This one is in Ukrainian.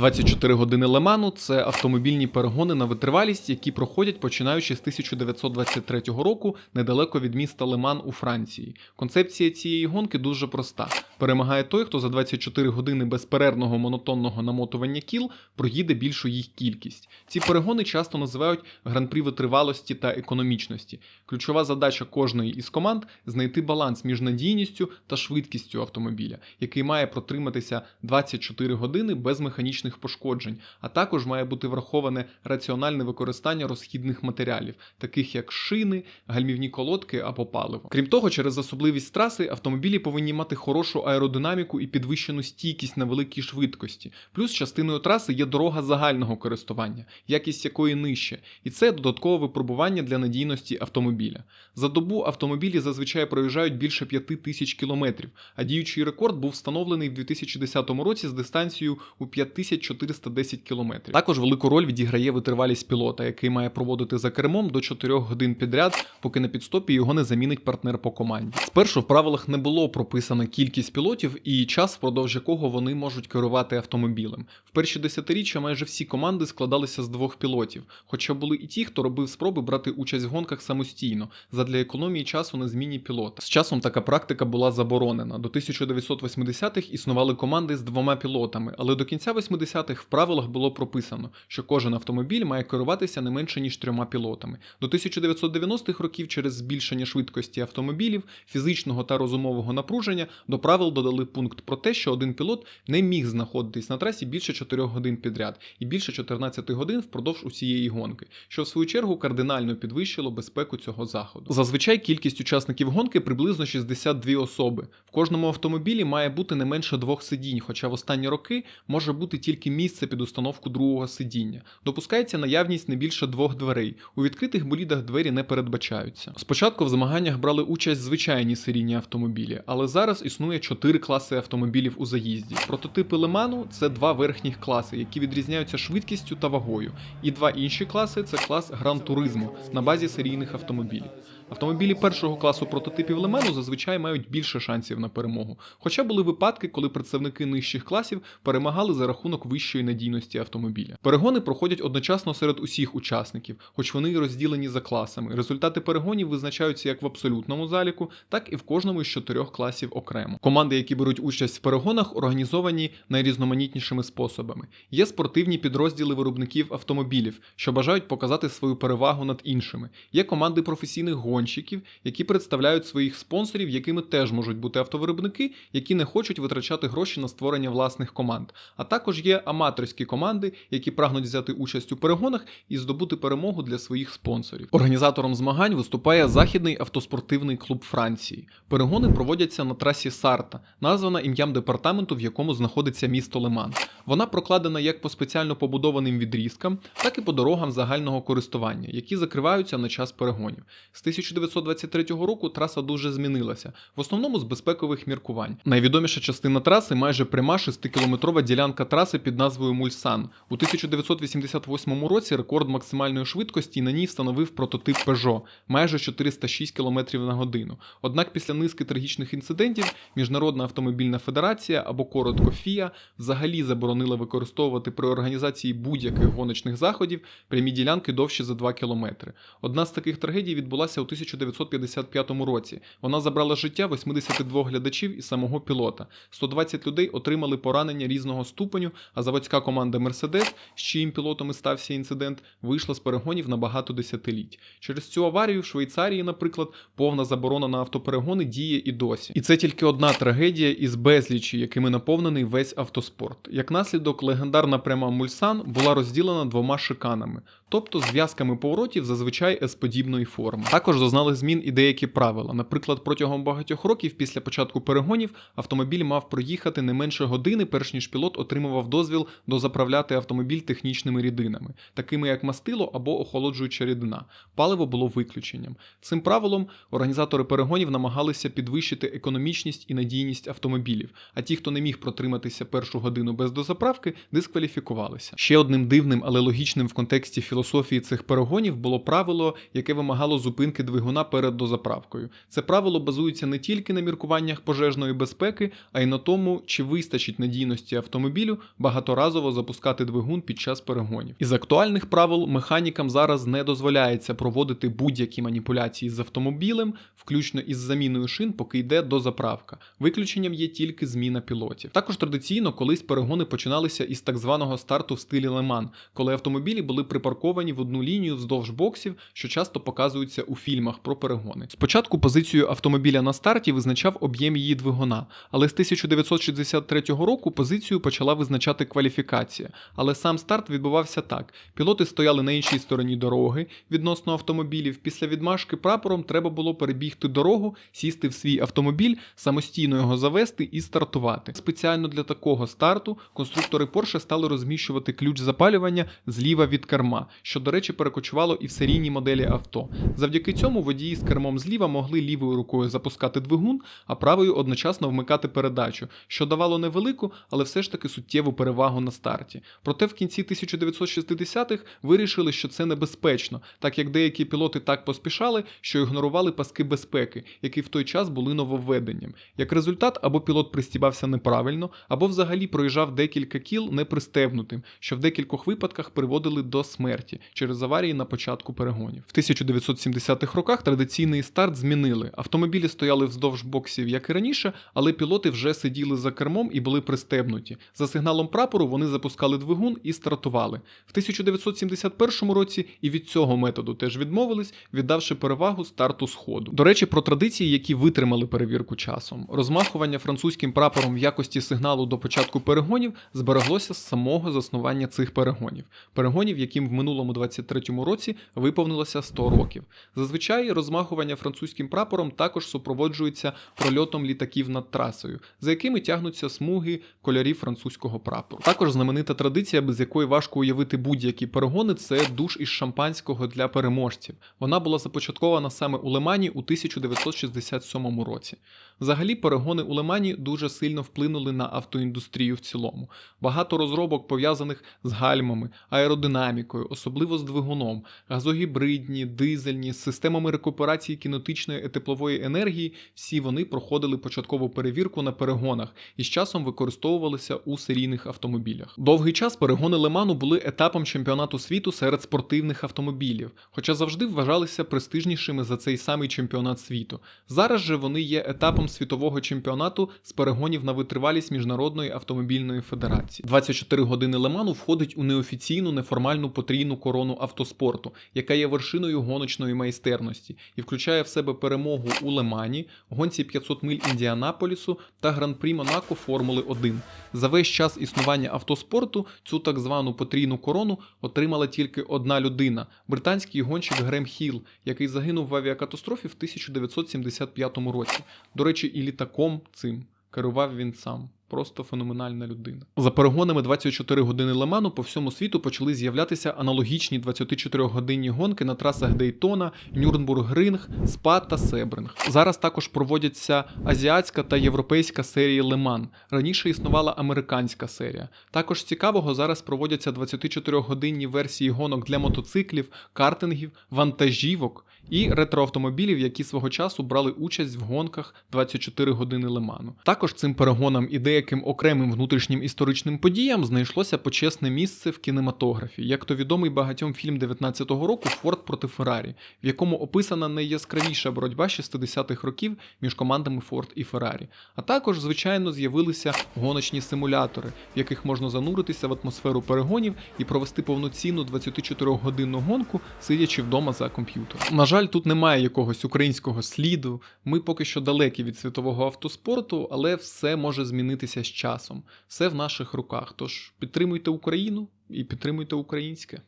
24 години Леману це автомобільні перегони на витривалість, які проходять починаючи з 1923 року недалеко від міста Леман у Франції. Концепція цієї гонки дуже проста: перемагає той, хто за 24 години безперервного монотонного намотування кіл проїде більшу їх кількість. Ці перегони часто називають гран-прі витривалості та економічності. Ключова задача кожної із команд знайти баланс між надійністю та швидкістю автомобіля, який має протриматися 24 години без механічних пошкоджень, а також має бути враховане раціональне використання розхідних матеріалів, таких як шини, гальмівні колодки або паливо. Крім того, через особливість траси автомобілі повинні мати хорошу аеродинаміку і підвищену стійкість на великій швидкості. Плюс частиною траси є дорога загального користування, якість якої нижче, і це додаткове випробування для надійності автомобіля. За добу автомобілі зазвичай проїжджають більше 5 тисяч кілометрів, а діючий рекорд був встановлений в 2010 році з дистанцією у 5410 кілометрів. Також велику роль відіграє витривалість пілота, який має проводити за кермом до 4 годин підряд, поки на підстопі його не замінить партнер по команді. Спершу в правилах не було прописано кількість пілотів і час, впродовж якого вони можуть керувати автомобілем. В перші десятиріччя майже всі команди складалися з двох пілотів, хоча були і ті, хто робив спроби брати участь в гонках самостійно, задля економії часу на зміні пілота. З часом така практика була заборонена. До 1980-х існували команди з двома пілотами, але до кінця 80-х в правилах було прописано, що кожен автомобіль має керуватися не менше ніж трьома пілотами. До 1990-х років через збільшення швидкості автомобілів, фізичного та розумового напруження до правил додали пункт про те, що один пілот не міг знаходитись на трасі більше 4 годин підряд і більше 14 годин впродовж усієї гонки, що в свою чергу кардинально підвищило безпеку цього заходу. Зазвичай кількість учасників гонки приблизно 62 особи. В кожному автомобілі має бути не менше двох сидінь, хоча в останні роки може бути тільки місце під установку другого сидіння. Допускається наявність не більше двох дверей. У відкритих болідах двері не передбачаються. Спочатку в змаганнях брали участь звичайні серійні автомобілі, але зараз існує чотири класи автомобілів у заїзді. Прототипи Леману це два верхніх класи, які відрізняються швидкістю та вагою. І два інші класи це клас Гран Туризму на базі серійних автомобілів. Автомобілі першого класу прототипів Лемену зазвичай мають більше шансів на перемогу. Хоча були випадки, коли представники нижчих класів перемагали за рахунок вищої надійності автомобіля. Перегони проходять одночасно серед усіх учасників, хоч вони розділені за класами. Результати перегонів визначаються як в абсолютному заліку, так і в кожному із чотирьох класів окремо. Команди, які беруть участь в перегонах, організовані найрізноманітнішими способами. Є спортивні підрозділи виробників автомобілів, що бажають показати свою перевагу над іншими. Є команди професійних гонщиків, які представляють своїх спонсорів, якими теж можуть бути автовиробники, які не хочуть витрачати гроші на створення власних команд. А також є аматорські команди, які прагнуть взяти участь у перегонах і здобути перемогу для своїх спонсорів. Організатором змагань виступає Західний автоспортивний клуб Франції. Перегони проводяться на трасі Сарта, названа ім'ям департаменту, в якому знаходиться місто Леман. Вона прокладена як по спеціально побудованим відрізкам, так і по дорогам загального користування, які закриваються на час перегонів. З 1923 року траса дуже змінилася, в основному з безпекових міркувань. Найвідоміша частина траси майже пряма 6-кілометрова ділянка траси під назвою Мульсан. У 1988 році рекорд максимальної швидкості на ній встановив прототип Peugeot – майже 406 км на годину. Однак після низки трагічних інцидентів Міжнародна автомобільна федерація або коротко ФІА взагалі заборонила використовувати при організації будь-яких гоночних заходів прямі ділянки довші за 2 км. Одна з таких трагедій відбулася у 1955 році. Вона забрала життя 82 глядачів і самого пілота. 120 людей отримали поранення різного ступеню, а заводська команда Мерседес, з чиїм пілотом і стався інцидент, вийшла з перегонів на багато десятиліть. Через цю аварію в Швейцарії, наприклад, повна заборона на автоперегони діє і досі. І це тільки одна трагедія із безлічі, якими наповнений весь автоспорт. Як наслідок, легендарна пряма Мульсан була розділена двома шиканами, тобто зв'язками поворотів зазвичай S-подібної форми. Також зазнали змін і деякі правила. Наприклад, протягом багатьох років після початку перегонів автомобіль мав проїхати не менше години, перш ніж пілот отримував дозвіл дозаправляти автомобіль технічними рідинами, такими як мастило або охолоджуюча рідина. Паливо було виключенням. Цим правилом організатори перегонів намагалися підвищити економічність і надійність автомобілів, а ті, хто не міг протриматися першу годину без дозаправки, дискваліфікувалися. Ще одним дивним, але логічним в контексті філософії цих перегонів було правило, яке вимагало зупинки двигуна перед дозаправкою. Це правило базується не тільки на міркуваннях пожежної безпеки, а й на тому, чи вистачить надійності автомобілю багаторазово запускати двигун під час перегонів. Із актуальних правил механікам зараз не дозволяється проводити будь-які маніпуляції з автомобілем, включно із заміною шин, поки йде дозаправка. Виключенням є тільки зміна пілотів. Також традиційно колись перегони починалися із так званого старту в стилі Леман, коли автомобілі були припарковані в одну лінію вздовж боксів, що часто показуються у фільмах про перегони. Спочатку позицію автомобіля на старті визначав об'єм її двигуна, але з 1963 року позицію почала визначати кваліфікація. Але сам старт відбувався так: пілоти стояли на іншій стороні дороги відносно автомобілів. Після відмашки прапором треба було перебігти дорогу, сісти в свій автомобіль, самостійно його завести і стартувати. Спеціально для такого старту конструктори Porsche стали розміщувати ключ запалювання зліва від керма, що, до речі, перекочувало і в серійній моделі авто. Завдяки цьому водії з кермом зліва могли лівою рукою запускати двигун, а правою одночасно вмикати передачу, що давало невелику, але все ж таки суттєву перевагу на старті. Проте в кінці 1960-х вирішили, що це небезпечно, так як деякі пілоти так поспішали, що ігнорували паски безпеки, які в той час були нововведенням. Як результат, або пілот пристібався неправильно, або взагалі проїжджав декілька кіл непристебнутим, що в декількох випадках приводили до смерті через аварії на початку перегонів. В 1970-х роках традиційний старт змінили. Автомобілі стояли вздовж боксів, як і раніше, але пілоти вже сиділи за кермом і були пристебнуті. За сигналом прапору вони запускали двигун і стартували. В 1971 році і від цього методу теж відмовились, віддавши перевагу старту сходу. До речі, про традиції, які витримали перевірку часом. Розмахування французьким прапором в якості сигналу до початку перегонів збереглося з самого заснування цих перегонів. Перегонів, яким в минулому 23-му році виповнилося 100 років. Зазвичай розмахування французьким прапором також супроводжується прольотом літаків над трасою, за якими тягнуться смуги кольорів французького прапору. Також знаменита традиція, без якої важко уявити будь-які перегони, це душ із шампанського для переможців. Вона була започаткована саме у Лемані у 1967 році. Взагалі, перегони у Лемані дуже сильно вплинули на автоіндустрію в цілому. Багато розробок пов'язаних з гальмами, аеродинамікою, особливо з двигуном, газогібридні, дизельні, з системами рекуперації кінетичної і теплової енергії. Всі вони проходили початкову перевірку на перегонах і з часом використовувалися у серійних автомобілях. Довгий час перегони Леману були етапом чемпіонату світу серед спортивних автомобілів, хоча завжди вважалися престижнішими за цей самий чемпіонат світу. Зараз же вони є етапом світового чемпіонату з перегонів на витривалість міжнародної автомобільної федерації. 24 години Леману входить у неофіційну неформальну потрійну корону автоспорту, яка є вершиною гоночної майстерності і включає в себе перемогу у Лемані, гонці 500 миль Індіанаполісу та гран-прі Монако Формули 1. За весь час існування автоспорту цю так звану потрійну корону отримала тільки одна людина британський гонщик Грем Хіл, який загинув в авіакатастрофі в 1975 році. До речі, і літаком цим керував він сам. Просто феноменальна людина. За перегонами 24 години Леману по всьому світу почали з'являтися аналогічні 24-годинні гонки на трасах Дейтона, Нюрнбург-Ринг, Спа та Себринг. Зараз також проводяться азіатська та європейська серії Леман. Раніше існувала американська серія. Також цікавого зараз проводяться 24-годинні версії гонок для мотоциклів, картингів, вантажівок і ретроавтомобілів, які свого часу брали участь в гонках 24 години Леману. Також цим перегонам і деяким окремим внутрішнім історичним подіям знайшлося почесне місце в кінематографі, як то відомий багатьом фільм 19-го року Форд проти Феррарі, в якому описана найяскравіша боротьба 60-х років між командами Форд і Феррарі. А також, звичайно, з'явилися гоночні симулятори, в яких можна зануритися в атмосферу перегонів і провести повноцінну 24-годинну гонку, сидячи вдома за комп'ютером. Жаль, тут немає якогось українського сліду. Ми поки що далекі від світового автоспорту, але все може змінитися з часом. Все в наших руках. Тож підтримуйте Україну і підтримуйте українське.